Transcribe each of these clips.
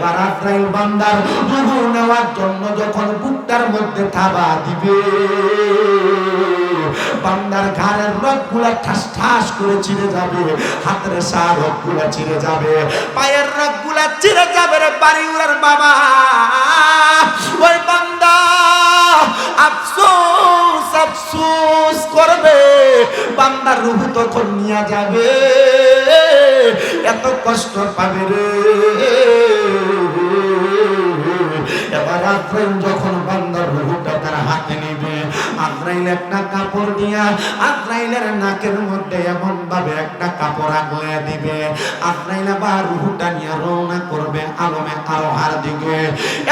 এবার আজরাইল বান্দার রুহু নেওয়ার জন্য যখন বুকটার মধ্যে থাবা দিবে, বান্দার ঘাড়ের রগগুলা ঠাস ঠাস করে চিরে যাবে, হাতের সা রগগুলা চিরে যাবে, পায়ের রগগুলা চিরে যাবে রে বাড়ি উড়ার বাবা। ওই বান্দা আফসোস আফসোস করবে, বান্দার রুহু তখন নিয়ে যাবে, এত কষ্ট পাবে রে। এবার আফ্রাইল যখন বান্দার রুহুটা তার হাতে নেবে। আফ্রাইল একটা কাপড় দিয়া আফ্রাইলের নাকের মধ্যে এমন ভাবে একটা কাপড় আগলে দিবে। আফ্রাইল আবার রুহুটা নিয়ে রওনা করবে আলমে আরোহার দিকে।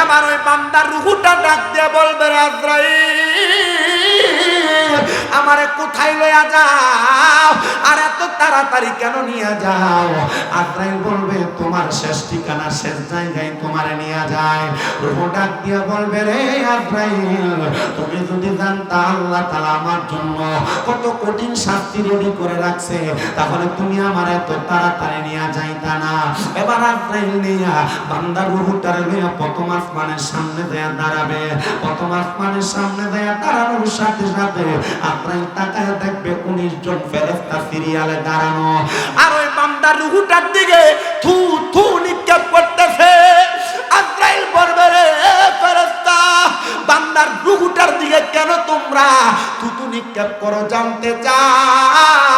এবার ওই বান্দার রুহুটা ডাক দিয়ে বলবে রে আফ্রাইল আমারে কোথায় লইয়া যাও? আর এত তাড়াতাড়ি কেন নিয়ে যাও? আজরাইল বলবে, তোমার শেষ ঠিকানা, শেষ জায়গায় তোমারে নিয়ে যায় রুহু ডাক দিয়ে বলবে, রে আজরাইল, তুমি যদি জানতা আল্লাহ তাআলা আমার জন্য কত কঠিন শাস্তি রেডি করে রাখছে, তাহলে তুমি আমার এত তাড়াতাড়ি নিয়ে যাইতা না। এবার আজরাইল নিয়া বান্দা রুহুটার নিয়ে প্রথম আসমানের সামনে দেয়া দাঁড়াবে। প্রথম আসমানের সামনে দেয়া দাঁড়ানোর সাথে সাথে আপনার তাকায় দেখবে উনিশ জন ফেরেস্তা সিরিয়ালে দাঁড়ানো। আর ওই বান্দার রুহুটার দিকে থু থু নিক্ষেপ করতেছে। আজরাইল বলবে রে ফেরেস্তা বান্দার রুহুটার দিকে কেন তোমরা নিক্ষেপ করো জানতে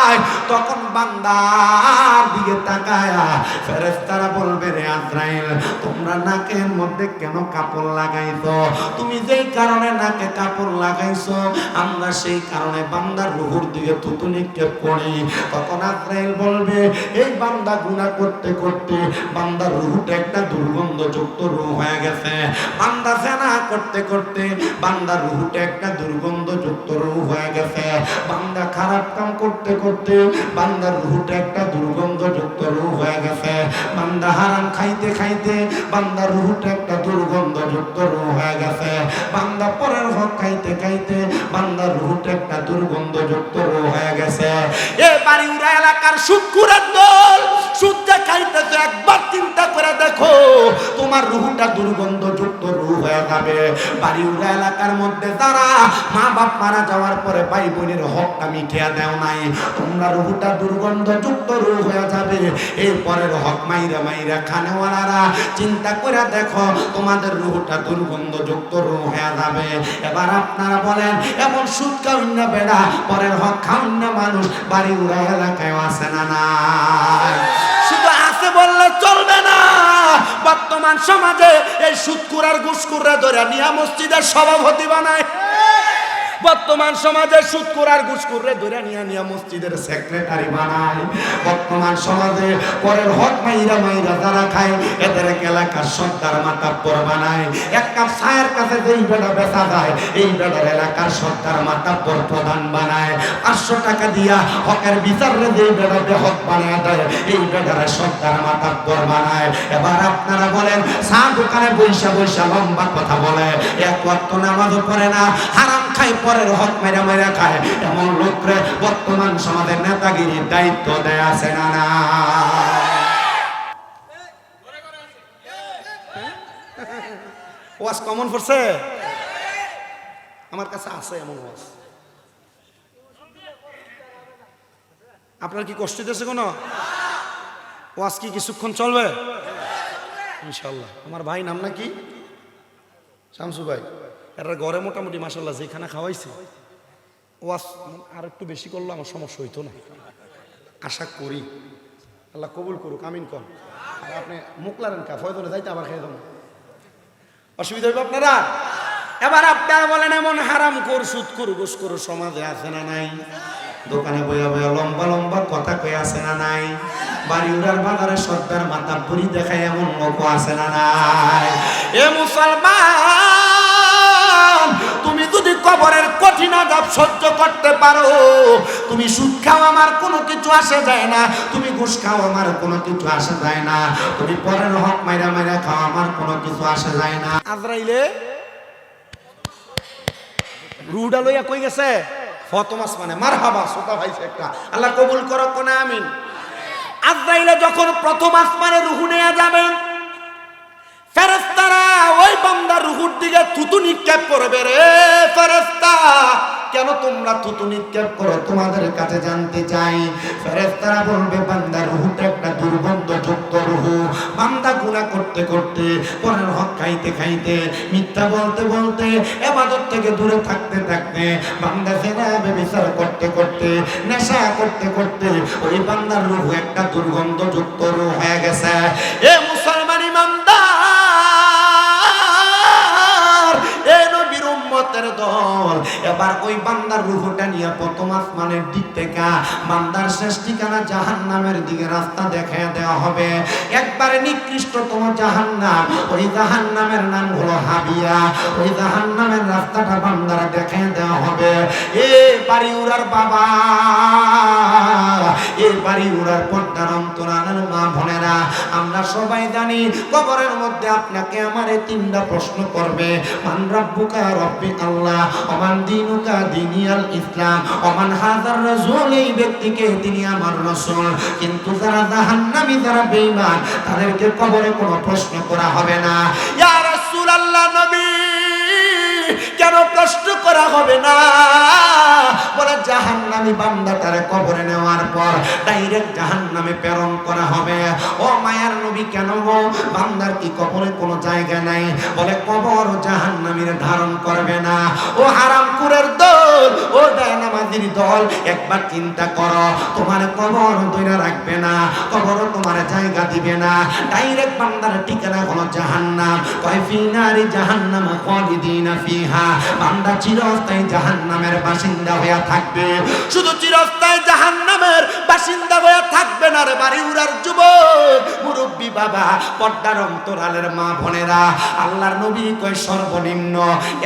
চাই তখন বান্দার দিকে তাকায়া ফেরেস্তারা বলবে রে আজরাইল, তোমরা নাকের মধ্যে কেন কাপড় লাগাইছো? তুমি যেই কারণে নাকে কাপড় লাগাইছো, আমরা সেই কারণে বান্দার রুহুর দিকে থুতু নিক্ষেপ করি। তখন আজরাইল বলবে, এই বান্দা গুনাহ করতে করতে বান্দার রুহুটা একটা দুর্গন্ধযুক্ত রুহ হয়ে গেছে। বান্দা জেনা করতে করতে বান্দার রুহুটা একটা দুর্গন্ধযুক্ত রুহ হয়ে গেছে। বান্দা খারাপ কাম করতে করতে বান্দার রুহুটা একটা দুর্গন্ধযুক্ত রুহ হয়ে গেছে। বান্দা হারাম খাইতে খাইতে বান্দার রুহুটা একটা দুর্গন্ধযুক্ত রুহ হয়ে গেছে। বান্দা পরের হক খাইতে খাইতে বান্দার রুহুটা একটা দুর্গন্ধযুক্ত রুহ হয়ে গেছে। এ বাড়িউড়া এলাকার শুকুরের দল সুদটা খাইতেছে একবার চিন্তা করে দেখো, তোমার রুহুটা দুর্গন্ধযুক্ত রুহ হয়ে যাবে। বাড়িউড়া এলাকার মধ্যে তারা মা বাপ মারা যাওয়ার পরে ভাই বোনের হকটা মিঠিয়া দেও নাই। তোমরা রুহুটা দুর্গন্ধযুক্ত রুহ হয়ে যাবে। এরপরের হক মাইরা মাইরা খানেওয়ালারা চিন্তা করে দেখো, তোমাদের রুহুটা দুর্গন্ধযুক্ত রুহ হয়ে যাবে। এবার আপনারা বলেন, এমন সুদ খাউন না বেড়া, পরের হক খাউন না মানুষ, বাড়ি উড়া এলাকায় আছে না নাই? শুধু আছে বললে চলবে না। বর্তমান সমাজে এই সুদকুরার ঘুষকুররা ধরে নিয়া মসজিদের সভাপতি বানায়। বর্তমান সমাজে সুদকুরার ঘুষকুররে ধরে নিয়া নিয়া মসজিদের সেক্রেটারি বানায়। বর্তমান সমাজে পরের হক মাইরা মাইরা যারা খায়, এদের এলাকার সর্দার মাতাব্বর বানায়। এক কাপ ছায়ের কাছে যেই বেটা বেচা যায়, এই বেটার এলাকার সর্দার মাতাব্বর প্রধান বানায়। পাঁচশো টাকা দিয়া হকের বিচারে যেই বেটাকে হক বানায় দেয়, এই বেটারে সর্দার মাতাব্বর বানায়। এবার আপনারা বলেন, চা দোকানে বৈশা বৈশা লম্বা কথা বলে, এক ওয়াক্ত নামাজও পড়ে না, হারাম খায় পরের হক মেরা মেরা খায়। এমন লোকরে বর্তমান সমাজের নেতাগিরির দায়িত্ব দেয় আছে না না? ওয়াজ কমন পড়ছে? আমার কাছে আছে এমন ওয়াজ। আপনার কি কষ্ট দিতেছে কোনো? ওয়াজ কি কিছুক্ষণ চলবে? ইনশাল্লাহ আমার ভাই নাম নাকি? শামসু ভাই। এরা ঘরে মোটামুটি মাসাল্লাহ যেখানে খাওয়াইছে। ওয়াজ আর একটু বেশি করলে আমার সমস্যা হইতো না। আশা করি। আল্লাহ কবুল করুক, আমিন কর আর আপনি মুকলারেন কা, ফয়দলে যাইতে আবার খেয়ে দেন। অসুবিধা হইবে আপনারা? এবার আপনারা বলেন, এমন হারাম কর, সুদ করু গোস করু, সমাজে আছে না নাই? দোকানে বইয়া বইয়া লম্বা লম্বা কথা কয়ে আছে না নাই? বাড়ি উড়ার বাজারে সর্দার মাথা বুড়ি দেখায় এমন লোক আছে না নাই? এ মুসলমান! তুমি যদি কবরের কঠিন আজাব সহ্য করতে পারো তুমি সুদ খাও আমার কোনো কিছু আসে যায় না তুমি ঘুষ খাও আমার কোনো কিছু আসে যায় না তুমি পরের হক মাইরা মাইরা খাও আমার কোনো কিছু আসে যায় না। আজরাইলে রুডা লইয়া কই গেছে? ফতমাস মানে মার হাবা সোতা ভাইছে একটা। আল্লাহ কবুল করো কোনা আমিন। আজরাইলে যখন প্রথম আসমানে রুহু নেওয়া যাবেন তোমরা থুতু নিক্ষেপ করো? তোমাদের কাছে জানতে চাই। ফেরেস্তারা বলবে, বান্দার রুহুটা একটা দুর্গন্ধ যুক্ত রুহু। বান্দা গুণা করতে করতে, পরের হক খাইতে খাইতে, মিথ্যা বলতে বলতে, এবাদত থেকে দূরে থাকতে থাকতে, বান্দা ফেরা বিচার করতে করতে, নেশা করতে করতে, ওই বান্দার রুহু একটা দুর্গন্ধ যুক্ত রুহ হয়ে গেছে। এ উম্মতের দল। এবার ওই বান্দার রুহটা নিয়ে প্রথম আসমানের দিক থেকে বান্দার শেষ ঠিকানা জাহান্নামের দিকে রাস্তা দেখায় দেওয়া হবে। একবারে নিকৃষ্টতম জাহান্নাম। ওই জাহান্নামের নাম হলো হাবিয়া। ওই জাহান্নামের রাস্তাটা বান্দারা দেখায় দেওয়া হবে। এ বাড়ি উড়ার বাবা। এ বাড়ি উড়ার পর্দার অন্তরালের মা আমরা সবাই জানি কবরের মধ্যে আপনাকে এই তিনটা প্রশ্ন করবে। মান রব্বুকা রব্বি আল্লাহ অমান দিনুকা দিনিয়াল ইসলাম অমান হাজার এই ব্যক্তিকে তিনি আমার কিন্তু যারা জাহান্নামী, যারা তাদেরকে কবরে কোনো প্রশ্ন করা হবে না। ইয়া কেন প্রশ্ন করা হবে না? বলে জাহান নামী বান্দা তারে কবরে নেওয়ার পর ডাইরেক্ট জাহান নামে প্রেরণ করা হবে। ও মায়ার নবী কেন গো? বান্দার কি কবরে কোনো জায়গা নাই? বলে কবর জাহান নামীর ধারণ করবে না। ও হারাম কুরের ও দল, একবার চিন্তা তোমার কবর রাখবে না কবর তোমার জায়গা দিবে না। ডাইরেক্ট বান্দার ঠিকানা হলো জাহান্নাম। জাহান্নাম ফিহা। বান্দা চিরস্থায়ী জাহান্নামের বাসিন্দা হয়ে থাকবে। শুধু চিরস্থায়ী জাহান্নামের বাসিন্দা হয়ে থাকবে না রে বাড়ি উড়ার যুবক। মুরব্বী বাবা, পর্দার অন্তরালের মা বোনেরা, আল্লাহর নবী কয় সর্বনিম্ন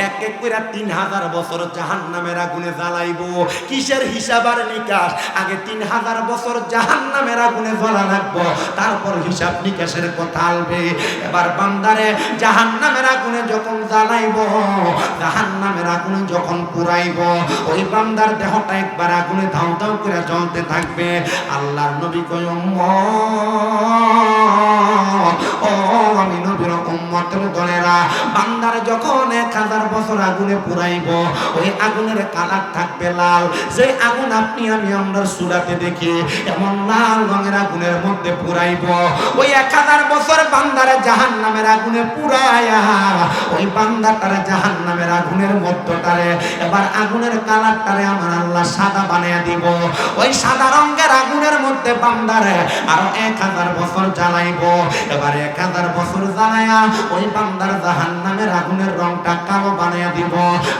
এক এক করে তিন হাজার বছর জাহান্নামের আগুনে জ্বালাইবো। কিসের হিসাব আর নিকাশ? আগে তিন হাজার বছর জাহান্নামের আগুনে জ্বলা লাগবো, তারপর হিসাব নিকাশের কথা আলবে। এবার বান্দারে, জাহান্নামের আগুনে যখন জ্বালাইব, জাহান্নামের আগুনে যখন পুরাইব, ওই বান্দার দেহটা একবার আগুনে ধাউ ধাউ করে জ্বলতে থাকবে। আল্লাহর নবী কয় ও আমি উম্মতের দলেরা বান্দার যখন এক হাজার বছর আগুনে পুরাইব, ওই আগুনের কালার থাকবে লাল। যে আগুন আপনি আমি আমরা সুরাতে দেখি, এমন লাল রঙের আগুনের মধ্যে পুরাইব। ওই এক হাজার বছর বান্দারে জাহান নামের আগুনে পুরায়া ওই বান্দাটারে জাহান নামের আগুনের মধ্যটারে, এবার আগুনের কালারটারে আমার আল্লাহ সাদা বানিয়ে দিব। ওই সাদা রঙের আগুনের মধ্যে বান্দারে আরও এক হাজার বছর জ্বালাইব। এবার এক হাজার বছর জ্বালায়া ওই বান্দার জাহান নামের আগুনের রংটা কালো বানাইয়া দিব।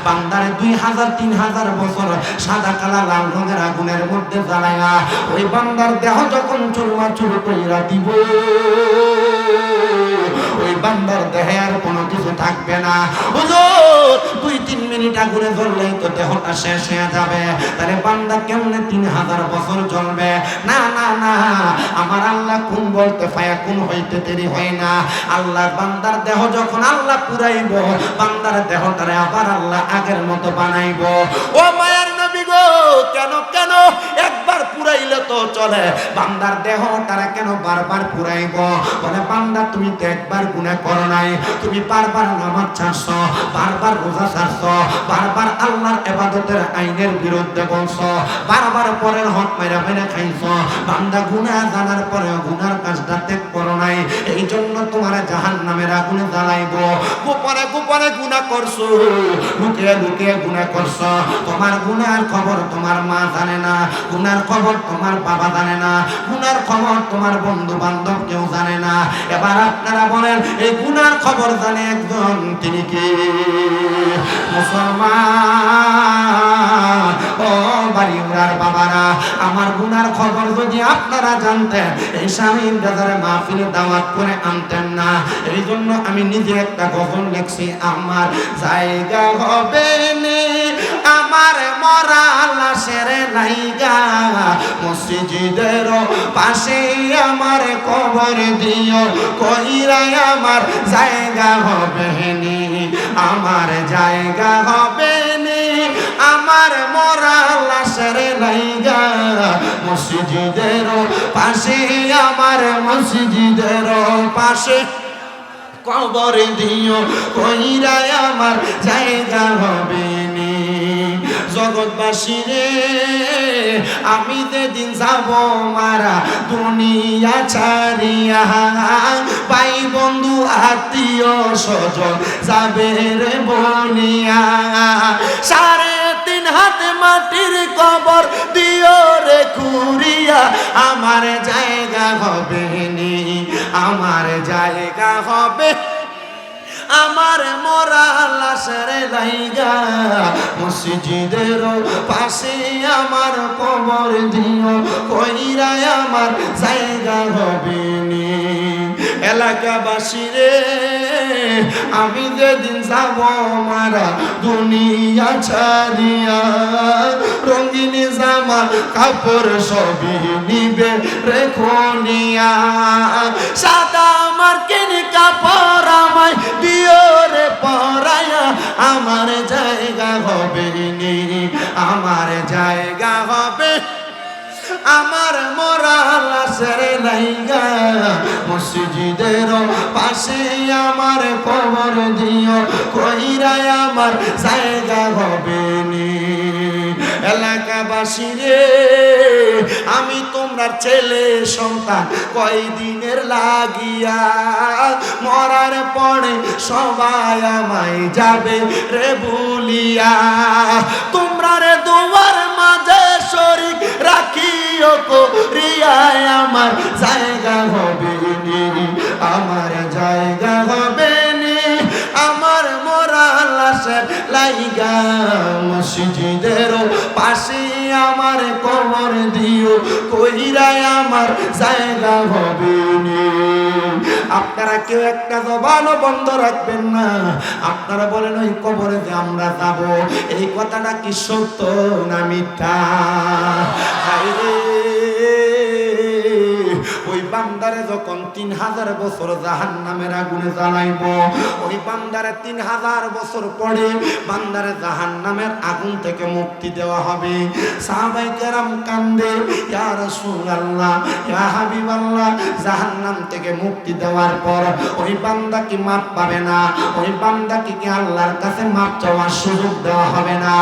বান্দারে দুই হাজার, তিন হাজার বছর সাদা, কালা, লাল রঙের আগুনের মধ্যে জ্বালায়া ওই বান্দার দেহ যখন চুরমা চুর কইরা দিব। ওই বান্দার দেহে আর কোনো থাকবে না। হুজুর, দুই, তিন মিনিট আগুনে জ্বললেই তো দেহটা শেষ হয়ে যাবে। তাহলে বান্দা কেমনে তিন হাজার বছর জ্বলবে না না না, আমার আল্লাহ কোন বলতে পায়া, কোন হইতে দেরি হয় না। আল্লাহর বান্দার দেহ যখন আল্লাহ পুরাইব, বান্দার দেহটারে আবার আল্লাহ আগের মতো বানাইব। ও মায়ের নবী গো, কেন কেন? একবার পুরাইলে তো চলে। বান্দার দেহ তারা কেন বারবার পুরাইব? বলে, বান্দা, তুমি তো একবার গুনাহ করো নাই। তুমি বারবার নামাজ ছাড়ছ, বারবার রোজা ছাড়ছ, বারবার আল্লাহর এবাদতের আইনের বিরুদ্ধে বলছ, বারবার পরের হক মেরা মেরা খাইছ। বান্দা গুনাহ জানার পরে গুনার কাজটা ত্যাগ করো নাই। এই জন্য তোমার জাহান নামের আগুনে জ্বালাইব। গোপনে গোপনে গুনাহ করছ, লুকিয়ে লুকিয়ে গুনাহ করছ। তোমার গুনার খবর তোমার মা জানে না। গুনার খবর তোমার বাবা জানে না, গুনার খবর তোমার বন্ধু বান্ধব কেউ জানে না। এবার আপনারা বলেন, এই গুনার খবর জানে একজন, তিনি কি? মুসলমান ও বাড়ি উড়ার বাবারা, আমার গুনার খবর যদি আপনারা জানতেন, এই স্বামী বাজারে মাহফিলে দাওয়াত করে আনতেন না। এই জন্য আমি নিজে একটা গজল লিখছি, আমার জায়গা হবে আমার মরা লাশের নাইগা। মসজিদের পাশে আমার কবর দিও কইরাই আমার জায়গা হবে নি, আমার জায়গা হবে নি। আমার মসজিদের পাশে দিও আমার জায়গা হবে জগৎবাসী রে, আমি যেদিন যাব মারা দুনিয়া ছাড়িয়া, ভাই, বন্ধু, আত্মীয়, স্বজন যাবে রে সাড়ে তিন হাত মাটির কবর দিও রে খুরিয়া আমার জায়গা হবে নি আমার জায়গা হবে আমার মরা লাশের লাইগা মসজিদের পাশে আমার কবর দিও কইরাই আমার জায়গা হবে এলাকাবাসী রে, আমি যেদিন যাব মারা দুনিয়া ছাড়িয়া, রঙিন জামা কাপড় সবই নিবে রেখনিয়া সাদা আমার কিনি কাপড় আমায় দিও রে পরায়া, আমার জায়গা হবে নি, আমার জায়গা হবে। আমার মরা লাশের লাইগা, মসজিদের পাশে আমার কবর দিও কইরাই আমার জায়গা হবে নি। এলাকাবাসী রে, আমি তোমরা ছেলে সন্তান কয়দিনের লাগিয়া? মরার পরে সবাই আমায় যাবে রে বলিয়া। তোমরা রে দুয়ার মাঝে শরীর রাখিও করিয়ায় আমার জায়গা হবে আমার জায়গা লাইগা মসজিদের পাশে আমার কবর দিও, কইরাই আমার জায়গা হবে আপনারা কেউ একটা জবানও বন্ধ রাখবেন না। আপনারা বলেন, ওই কবরে যে আমরা যাব, এই কথাটা কি সত্য না মিথ্যা? হায়রে ওই বান্দারে যখন তিন হাজার বছর জাহান নামের আগুনে জ্বালাইব, ওই বান্দারে তিন হাজার বছর পরে বান্দারে জাহান নামের আগুন থেকে মুক্তি দেওয়া হবে। সাহাবাই কেরাম কান্দে, ইয়া রাসূলুল্লাহ, ইয়া হাবিবাল্লাহ, জাহান্নাম থেকে মুক্তি দেওয়ার পর ওই বান্দা কি মাপ পাবে না? ওই বান্দা কি আল্লাহর কাছে মাপ চাওয়ার সুযোগ দেওয়া হবে না?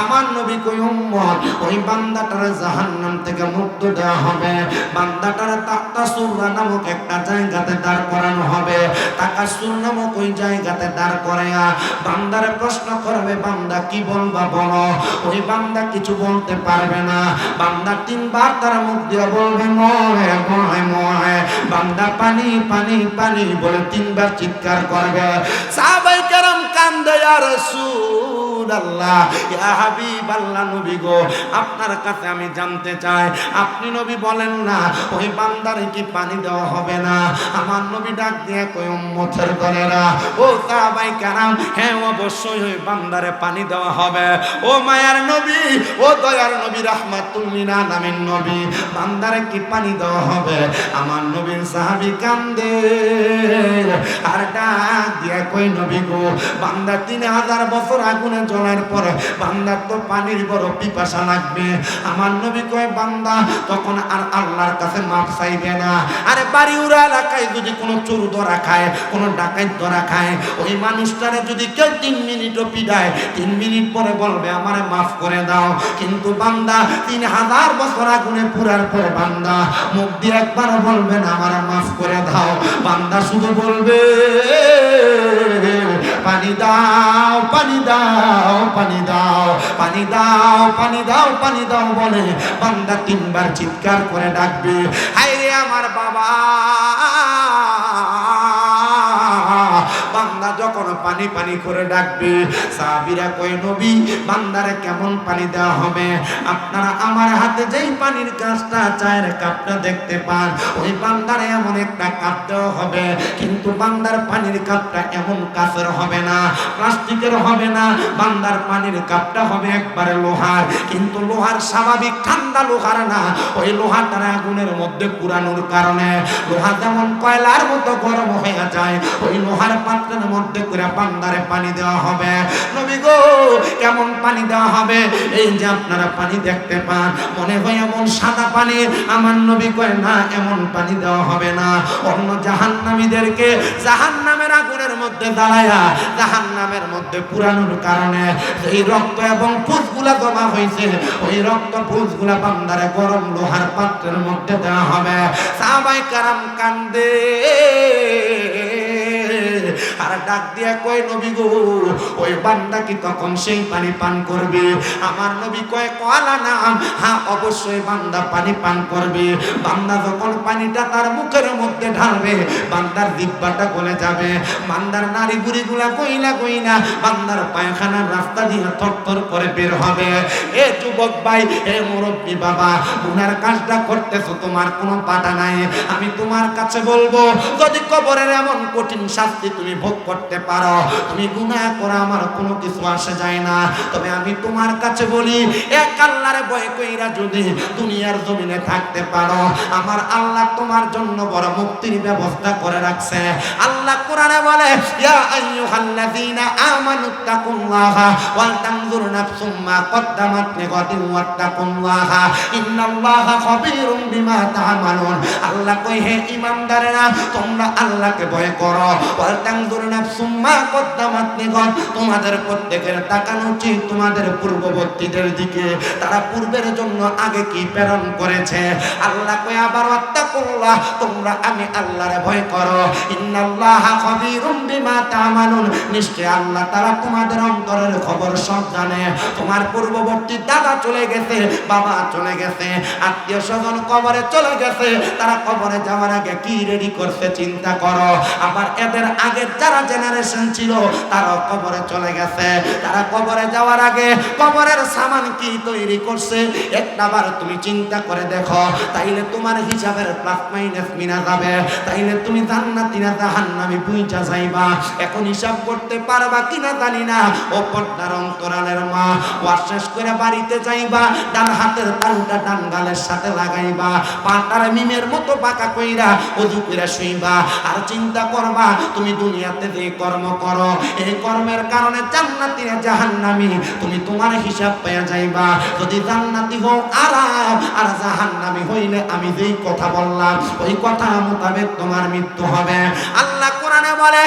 আমার নবী কই, উম্মত, ওই বান্দাটার জাহান্নাম থেকে মুক্ত দেওয়া হবে। বান্দাটার তাকাসুর নামক একটা জায়গাতে দাঁড় করানো হবে। তাকাসুর নামক ওই জায়গাতে দাঁড় করায়া বান্দারে প্রশ্ন করবে, বান্দা, কি বলবা বলো? ওই বান্দা কিছু বলতে পারবে না। বান্দা তিনবার তার মুখ দিয়ে বলবে, মহে মহে মহে। বান্দা পানি পানি পানি বলে তিনবার চিৎকার করবে। সাহাবাই কেরাম কান্দে আর আপনার কাছে আমি জানতে চাই, আপনি নবী বলেন না, ওই বান্দারে কি পানি দেওয়া হবে না? আমার নবী ডাক দিয়ে কই উম্মতের দলেরা, ও সাহাবাই কেরাম হ্যাঁ অবশ্যই ওই বান্দারে পানি দেওয়া হবে। ও মায়ার নবী ও দয়ার নবী রাহমাতুল্লিনা নামের নবী, বান্দারে কি পানি দেওয়া হবে? আমার নবীর সাহাবি কান্দে। আর ডাক দিয়ে কই নবী গো, বান্দা তিন হাজার বছর আগুনে জ্বলার পরে বান্দার তো পানির বড় পিপাসা লাগবে। আমার নবী কয়, বান্দা, তখন আর আল্লাহর কাছে মাপ চাইবে না। আরে বাড়ি উড়া এলাকায় যদি কোনো চোর ধরা খায়, কোনো ডাকাত ধরা খায়, ওই মানুষটারে যদি কেউ তিন মিনিটও পিডায় তিন মিনিট পরে বলবে, আমারে মাফ করে দাও। কিন্তু বান্দা, তিন হাজার বছর আগুনে পুরার পরে বান্দা, মুখ দিয়ে একবার বলবেন, আমার মাফ করে দাও। বান্দা শুধু বলবে, পানি দাও পানি দাও পানি দাও পানি দাও পানি দাও পানি দাও, বলে বান্দা তিনবার চিৎকার করে ডাকবে, হায় রে আমার বাবা! পানি পানি করে ডাকবে। সাহাবীরা কই নবী, বান্দারে কেমন পানি দেওয়া হবে? আপনারা আমার হাতে যেই পানির কাজটা চায়ের কাপটা দেখতে পান। ওই বান্দারে এমন একটা কাপ দেওয়া হবে। কিন্তু বান্দার পানির কাপটা এমন কাছের হবে না, প্লাস্টিকের হবে না। বান্দার পানির কাপটা হবে একবারে লোহার। কিন্তু লোহার স্বাভাবিক ঠান্ডা লোহার না। ওই লোহাটার আগুনের মধ্যে পুরানোর কারণে লোহা যেমন কয়লার মতো গরম হয়ে যায়, ওই লোহার পাত্রের মধ্যে করে বান্দারে পানি দেওয়া হবে। নবী গো, কেমন পানি দেওয়া হবে? এই যে আপনারা পানি দেখতে পান, মনে হয় এমন সাদা পানি। আমার নবী কয়, না, এমন পানি দেওয়া হবে না। অন্য জাহান্নামীদেরকে জাহান্নামের আগুনের মধ্যে দাঁড়ায়া, জাহান্নামের মধ্যে পুরানোর কারণে এই রক্ত এবং পুষগুলা জমা হয়েছে। ওই রক্ত পুষগুলা বান্দারে গরম লোহার পাত্রের মধ্যে দেওয়া হবে। সাহাবাই কারাম কান্দে। আর ডাক দিয়া কয়, নবী গো, ওই বান্দা কি তখন সেই পানি পান করবে? আমার নবী কয়, কলা নাম। হ্যাঁ অবশ্যই বান্দা পানি পান করবে। বান্দা যখন পানিটা তার মুখের মধ্যে ঢালবে, বান্দার দিব্বাটা গলে যাবে। বান্দার নারী বুড়ি গুলা গইলা গইলা বান্দার পায়খানার রাস্তা দিয়ে থরথর করে বের হবে। এ যুবক ভাই, এ মুরব্বী বাবা গুনার কাজটা করতেছো, তোমার কোনো পাটা নাই। আমি তোমার কাছে বলব, যদি কবরের এমন কঠিন শাস্তি তুমি ভোগ করতে পারো। তুমি গুনাহ করা, আমার কোনো কিছু আসে যায় না। তবে আমি তোমার কাছে বলি, এক আল্লাহরে ভয় কইরা যদি দুনিয়ার জমিনে থাকতে পারো, আমার আল্লাহ তোমার জন্য বড় মুক্তির ব্যবস্থা করে রাখছে। আল্লাহ কোরআনে বলে, ইয়া আইয়ুহাল্লাযীনা আমানু তাকুল্লাহা ওয়াল তানজুর নাফসুম মা কদ্দামাত লিগাদিন ওয়াত্তাকুল্লাহা ইন্নাল্লাহা খাবীরুম বিমা তা'মালুন। আল্লাহ কই হে ঈমানদারেরা, তোমরা আল্লাহকে ভয় করো। ওয়াল তানজুর কদ্দামাত তোমাদের প্রত্যেকের তাকানো উচিত তোমাদের পূর্ববর্তীদের দিকে। তারা পূর্বের জন্য আগে কি প্রেরণ করেছে? আল্লাহ কই আবার তোমরা আমি ভয় করো। ইন্নাল্লাহা বিমা নিশ্চয় আল্লাহ তারা তোমাদের অন্তরের খবর সব জানে। তোমার পূর্ববর্তী দাদা চলে গেছে, বাবা চলে গেছে, আত্মীয় স্বজন কবরে চলে গেছে, তারা কবরে যাওয়ার আগে কি রেডি করছে চিন্তা করো। আবার এদের আগের যারা জেনারেশন ছিল, তারাও কবরে চলে গেছে। তারা কবরে যাওয়ার আগে কবরের সামান কি তৈরি করছে? একটাবার তুমি চিন্তা করে দেখো, তাইলে তোমার হিসাবের প্লাস মাইনাস মিনা যাবে। তাইলে তুমি জান্নাতি না জাহান্নামী বুইটা যাইবা। এখন হিসাব করতে পারবা কিনা জানি না। ও পর্দার অন্তরালের মা ওয়াশ শেষ করে বাড়িতে যাইবা, ডান হাতের তালুটা ডান গালের সাথে লাগাইবা, পাটার মিমের মতো পাকা কইরা অজু কইরা শুইবা। আর চিন্তা করবা, তুমি দুনিয়াতে যে কর্ম করো, এই কর্মের কারণে জান্নাতি জাহান্নামী। তুমি তোমার হিসাব পেয়ে যাইবা। যদি জান্নাতি হও আরাম, আর জাহান্নামী হইলে আমি যেই কথা বললাম, ওই কথা মোতাবেক তোমার মৃত্যু হবে। আল্লাহ কোরআনে বলে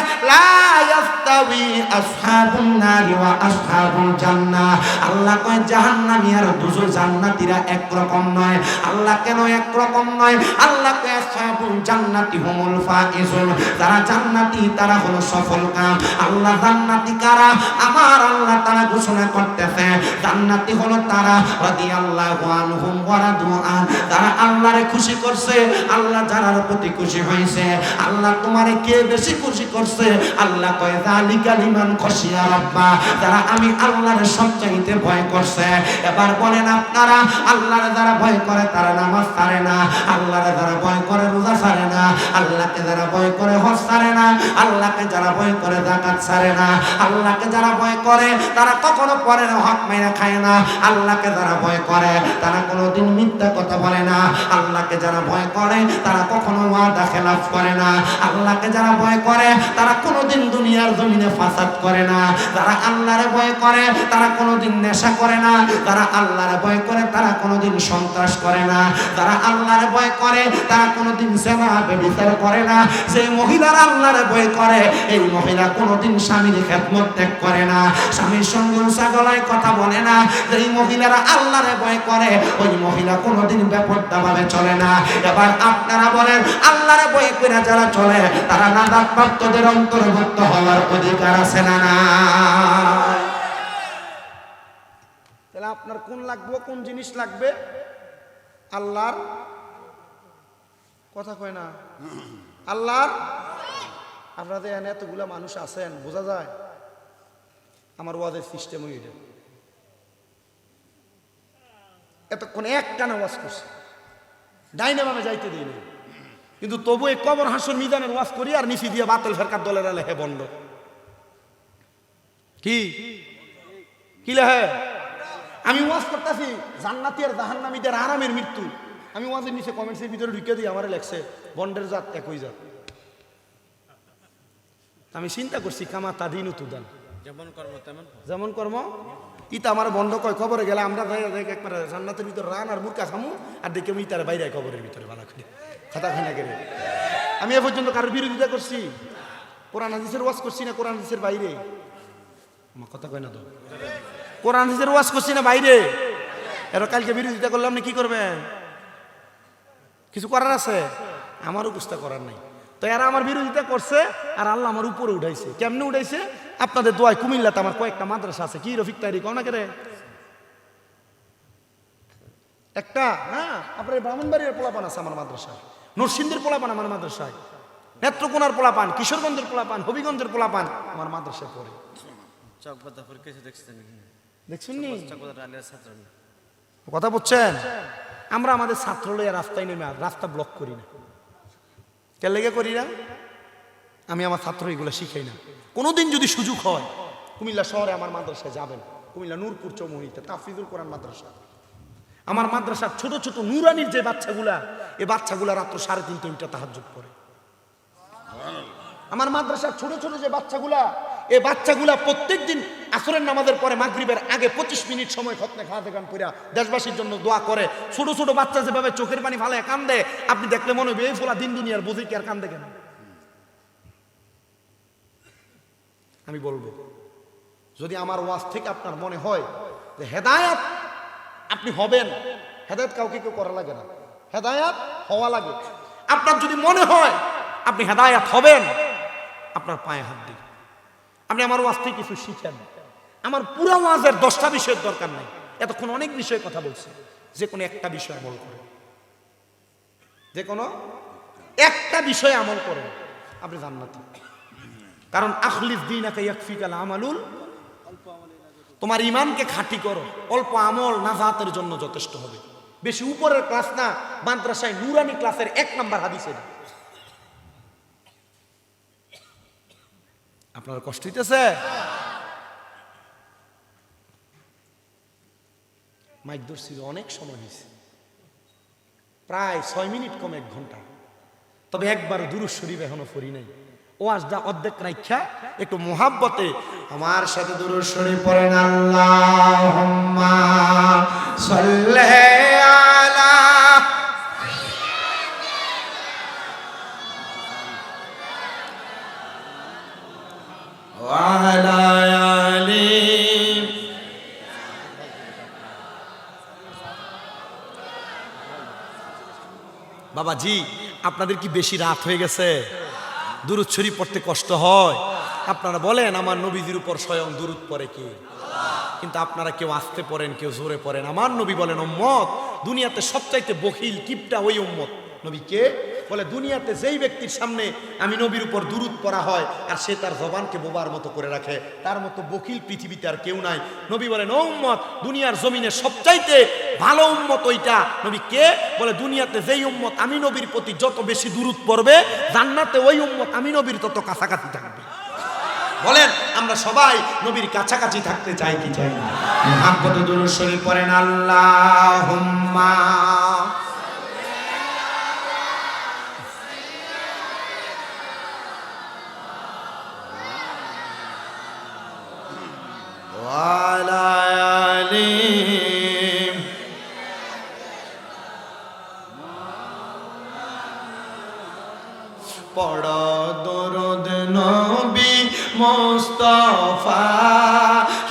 আসহাবুন ওয়া আসহাবুল জান্নাহ। আল্লাহ কয়, জাহান্নামী আর দুজো জান্নাতীরা এক রকম নয়। আল্লাহ কেন এক রকম নয়? আল্লাহ কয়, আসহাবুল জান্নাতি হুমুল ফাইজুন। যারা জান্নাতি, তারা হলো সফল কাম আল্লাহ জান্নাতি কারা? আমার আল্লাহ তারা ঘোষণা করতেছে, জান্নাতি হলো তারা রাদিয়াল্লাহু আনহুম ওয়া রাদু আন। তারা আল্লাহরে খুশি করছে, আল্লাহ যারার প্রতি খুশি হয়েছে, আল্লাহ তোমারে কে বেশি খুশি করছে? আল্লাহ কয় জালিকা লিমান খশিয়া রাব্বা। যারা আমি আল্লাহর সবচাইতে ভয় করছে, এবার বলেন আপনারা, আল্লাহর যারা ভয় করে তারা নামাজ ছাড়ে না, আল্লাহর যারা ভয় করে রোজা ছাড়ে না, আল্লাহকে যারা ভয় করে হজ ছাড়ে না, আল্লাহকে যারা ভয় করে জাকাত ছাড়ে না, আল্লাহকে যারা ভয় করে, তারা কখনো পরের হক মাইনা খায় না। আল্লাহকে যারা ভয় করে, তারা কোনোদিন মিথ্যা কথা বলে না। আল্লাহকে যারা ভয় করে, তারা কখনো ওয়াদা খেলাফ করে না। আল্লাহকে যারা ভয় করে, তারা কোনোদিন দুনিয়ার জমিনে ফাসাদ করে না। যারা আল্লাহরে ভয় করে, তারা কোনোদিন নেশা করে না। যারা আল্লাহরে ভয় করে, তারা কোনোদিন সন্ত্রাস করে না। যারা আল্লাহরে ভয় করে, তারা কোনোদিন সেবা ব্যবচার করে না। যে মহিলারা আল্লাহরে ভয় করে এই মহিলা কোনোদিন স্বামীর খেদমত ত্যাগ করে না। স্বামীর সঙ্গে উষা গলায় কথা বলে না। যেই মহিলারা আল্লাহরে ভয় করে। ওই মহিলা কোনোদিন ব্যাপারটা ভাবে চলে না। এবার আপনারা বলেন, আল্লাহরে ভয় করে যারা চলে, তারা নাদাত প্রাপ্তদের অন্তর্ভুক্ত হওয়ার অধিকার আছে না না তাহলে আপনার কোন লাগবে, কোন জিনিস লাগবে? আল্লাহর কথা কয় না। আল্লাহর আপনাদের এখানে এতগুলা মানুষ আছেন, বোঝা যায়? আমার ওয়াজের সিস্টেম এটা। এতক্ষণ এক টানা ওয়াজ করছে। ডাইনে বামে যাইতে দিই নাই। কিন্তু তবু এই কবর হাসর মিজানের ওয়াজ করি আর নিচি দিয়ে বাতিল ফেরকার দলের আলে হে বন্ড কি? কি লেহে? আমি ওয়াজ করতেছি, জান্নাতি আর জাহান্নামীদের আরামের মৃত্যু। আমি ওয়াজের নিচে কমেন্টসের ভিতরে ঢুকে দিই, আমার লেখছে, বন্ডের জাত একই জাত। আমি চিন্তা করছি কামা তা দিন তুদান যেমন কর্ম তেমন। যেমন কর্ম ইতা আমার বন্ধ কয় কবরে গেলে আমরা একবার জান্নাতের ভিতর রান আর মুরকা খামু আর দেখে আমি তার বাইরে কবরের ভিতরে বালা করে খাতা খানা করে? আমি এ পর্যন্ত কারোর বিরোধিতা করছি। কোরআন হাদিসের ওয়াজ করছি না কোরআন হাদিসের বাইরে? আমার কথা কয় না তো? কোরআন হাদিসের ওয়াজ করছি না বাইরে? এরা কালকে বিরোধিতা করলে আপনি কি করবেন? কিছু করার আছে? আমারও বুঝতে করার নাই। তো এরা আমার বিরোধিতা করছে আর আল্লাহ আমার উপরে উঠাইছে। কেমনে উঠাইছে? আপনাদের দোয়ায় কুমিল্লাতে আমার কয়েকটা মাদ্রাসা আছে। কি রফিক তাইরি কও না একটা হ্যাঁ আপনার ব্রাহ্মণবাড়ির পোলাপান আছে আমার মাদ্রাসায়। নরসিংদীর পোলাপান আমার মাদ্রাসায়। নেত্রকোনার পোলাপান কিশোরগঞ্জের পোলাপান হবিগঞ্জের পোলাপান আমার মাদ্রাসায় পড়ে। দেখছেন? নি না। কথা বলছেন? আমরা আমাদের ছাত্র লইয়া রাস্তায় নেমে আর রাস্তা ব্লক করি না। কে লেগে করি না? আমি আমার ছাত্র এগুলো শিখাই না। কোনোদিন যদি সুযোগ হয়, কুমিল্লা শহরে আমার মাদ্রাসায় যাবেন। কুমিল্লা নূরপুর চৌমুহিতে তাফিজুল কোরআন মাদ্রাসা। আমার মাদ্রাসার ছোট ছোট নুরানির যে বাচ্চাগুলা, এ বাচ্চাগুলা রাত্র সাড়ে তিনটে তাহার যোগ করে। আমার মাদ্রাসার ছোট ছোট যে বাচ্চাগুলা এই বাচ্চাগুলা প্রত্যেকদিন আসরের নামাজের পরে মাগরিবের আগে পঁচিশ মিনিট সময় খতনে খাওয়াতে গান করিয়া দেশবাসীর জন্য দোয়া করে। ছোট ছোট বাচ্চা যেভাবে চোখের পানি ফালায় কান্দে, আপনি দেখলে মনে হবে এই ফোলা দিন দুনিয়ার বুঝি কি আর কান্দে কেন? আমি বলব, যদি আমার ওয়াজ থেকে আপনার মনে হয় যে হেদায়াত আপনি হবেন, হেদায়ত কাউকে কেউ করা লাগে না। হেদায়াত হওয়া লাগে। আপনার যদি মনে হয় আপনি হেদায়াত হবেন, আপনার পায়ে হাত দিন। আপনি আমার ওয়াজ থেকে কিছু শিখেন। আমার পুরো ওয়াজের দশটা বিষয়ের দরকার নাই। এতক্ষণ অনেক বিষয়ে কথা বলছি। যে কোনো একটা বিষয় আমল করেন। যে কোনো একটা বিষয়ে আমল করেন। আপনি জান্নাত। কারণ আখলিফ দিন আমালুল তোমার ইমানকে খাঁটি করো। অল্প আমল নাজাতের জন্য যথেষ্ট হবে। বেশি উপরের ক্লাস না। মাদ্রাসায় নুরানি ক্লাসের এক নাম্বার হাদিসের আপনার কষ্ট হইতেছে? মাইক ধরছিল, অনেক সময় হয়েছে প্রায় ছয় মিনিট কম এক ঘণ্টা। তবে একবার দুরুজ শরীফ এখনও ফরি নাই। ও আজদা অর্ধেক রাইখা, একটু মোহাব্বতে। আমার সাথে দুরূদ শরীফ পড়েন আল্লাহুম্মা, সাল্লি ওয়ালা বাবা জি আপনাদের কি বেশি রাত হয়ে গেছে? দুরুদ শরীফ পড়তে কষ্ট হয়। আপনারা বলেন, আমার নবীজির উপর স্বয়ং দুরুদ পড়ে কে? কিন্তু আপনারা কেউ আসতে পড়েন, কেউ জোরে পড়েন। আমার নবী বলেন, উম্মত, দুনিয়াতে সবচাইতে বখিল কিপটা ওই উম্মত। নবী কে? বলে, দুনিয়াতে যেই ব্যক্তির সামনে আমি নবীর উপর দুরুদ পড়া হয় আর সে তার জবানকে বোবার মতো করে রাখে, তার মতো বকিল পৃথিবীতে আর কেউ নাই। নবী বলেন উম্মত, দুনিয়ার জমিনে সবচাইতে ভালো উম্মত ওইটা। নবী, কে? বলে, দুনিয়াতে যেই উম্মত আমি নবীর প্রতি যত বেশি দুরুদ পড়বে, জান্নাতে ওই উম্মত আমি নবীর তত কাছাকাছি থাকবে। বলেন, আমরা সবাই নবীর কাছাকাছি থাকতে চাই কি চাই না? দুরূদ শরীফ পড়েন, আল্লাহুম্মা ওয়ালা আলি পড় দরদ নবী মোস্তফা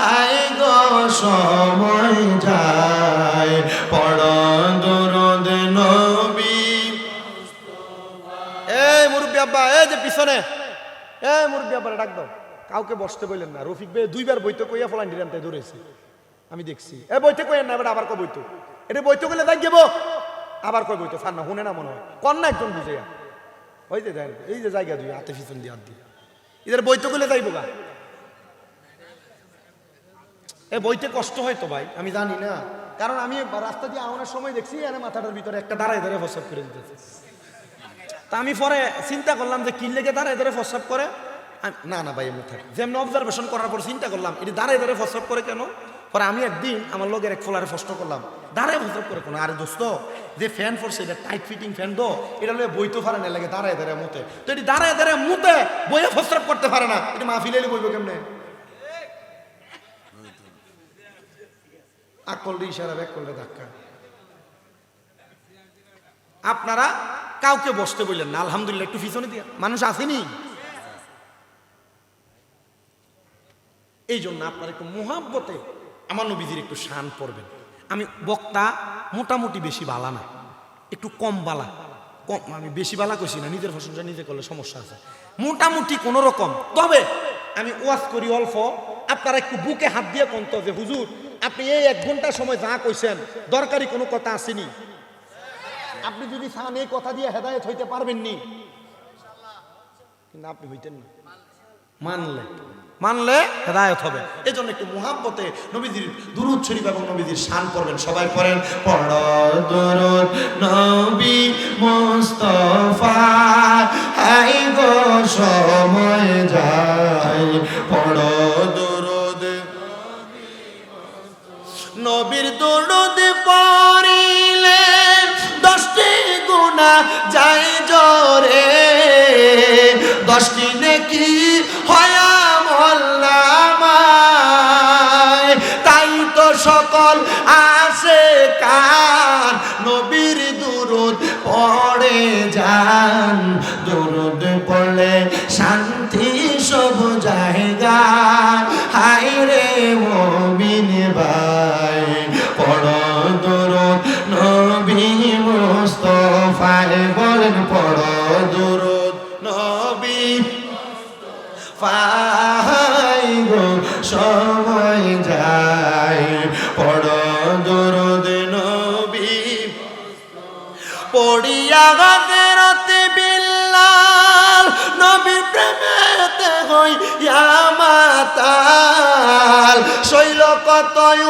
হাই গো সময় যায়। পড় দরদ নবী এই মুরব্বী আব্বা এই যে পিছনে এই মুরব্বী আব্বা ডাক দাও। কাউকে বসতে কইলেন না। রফিক ভাই দুইবার বইতে কইয়া ফলান ডিরানতে ধরেছে। আমি দেখছি। এ বইতে কইেন না, এবার আবার কই বইতো এটা বইতে কইলে দেখ যাব আবার কই বইতো ফার না শুনে না মনে হয়। কন না একজন বুঝে ওই যে দেন, এই যে জায়গা দুই, হাতে পিছন দিয়ে, হাত দিয়ে। এদের বইতে কইলে যাইবো গা। এ বইতে কষ্ট হয় তো ভাই, আমি জানি না। কারণ আমি রাস্তা দিয়ে আওয়ানোর সময় দেখছি, এনে মাথাটার ভিতরে একটা দাঁড়ায় ধরে ফসব করে দিতেছে। তা আমি পরে চিন্তা করলাম যে কি লেগে দাঁড়ায় ধরে ফসব করে? না না ভাই, এমনি থাকে। যেমনি অবজারভেশন করার পর চিন্তা করলাম, এটি দাঁড়ায় ধরে ফসব করে কেন? পরে আমি একদিন আমার লোকের এক ফোলারে প্রশ্ন করলাম। দাঁড়ায় প্রস্তাব করে কোনো? আরে দোস্ত, যে ফ্যান ফোরছে এটা টাইট ফিটিং ফ্যান তো, এটা লয়ে বইতে পারে না, লাগে দাঁড়ায় দাঁড়ায় মুতে। তো এটি দাঁড়ায় দাঁড়ায় মুতে, বইয়ে প্রস্তাব করতে পারে না। এটি মাহফিলে বইব কেমনে? আক করলে ইশারা ব্যাক করলে ধাক্কা। আপনারা কাউকে বসতে বললেন না, আলহামদুলিল্লাহ, একটু পিছনে দিয়া। মানুষ আসেনি? এই জন্য আপনার একটু মোহাব্বতে আমার নবীজির একটু শান পড়বেন। আমি বক্তা মোটামুটি বেশি বালা না, একটু কম বালা। কম, আমি বেশি বালা কইছি না, নিজের প্রশংসা নিজে করলে সমস্যা আছে। মোটামুটি কোনো রকম। তবে আমি ওয়াজ করি অল্প, আপনারা একটু বুকে হাত দিয়ে কন্ত যে, হুজুর, আপনি এই এক ঘণ্টা সময় যা কইছেন, দরকারি কোনো কথা আসেনি। আপনি যদি চান এই কথা দিয়ে হেদায়েত হইতে পারবেন নি কিন্তু আপনি হইতেন না। মানলে। মানলে হেদায়ত হবে। এই জন্য একটু মোহাব্বতে নবীজির দুরুদ শরীফ এবং নবীজির শান করবেন সবাই পড়েন পড় নবী হাই গো সময় পড় দরুদ নবীর দুরুদ পড়িলে দশটি গুণা যায় জরে। দশটি নেকি হয়া সকল আসে হই মাতাল শৈল কতয়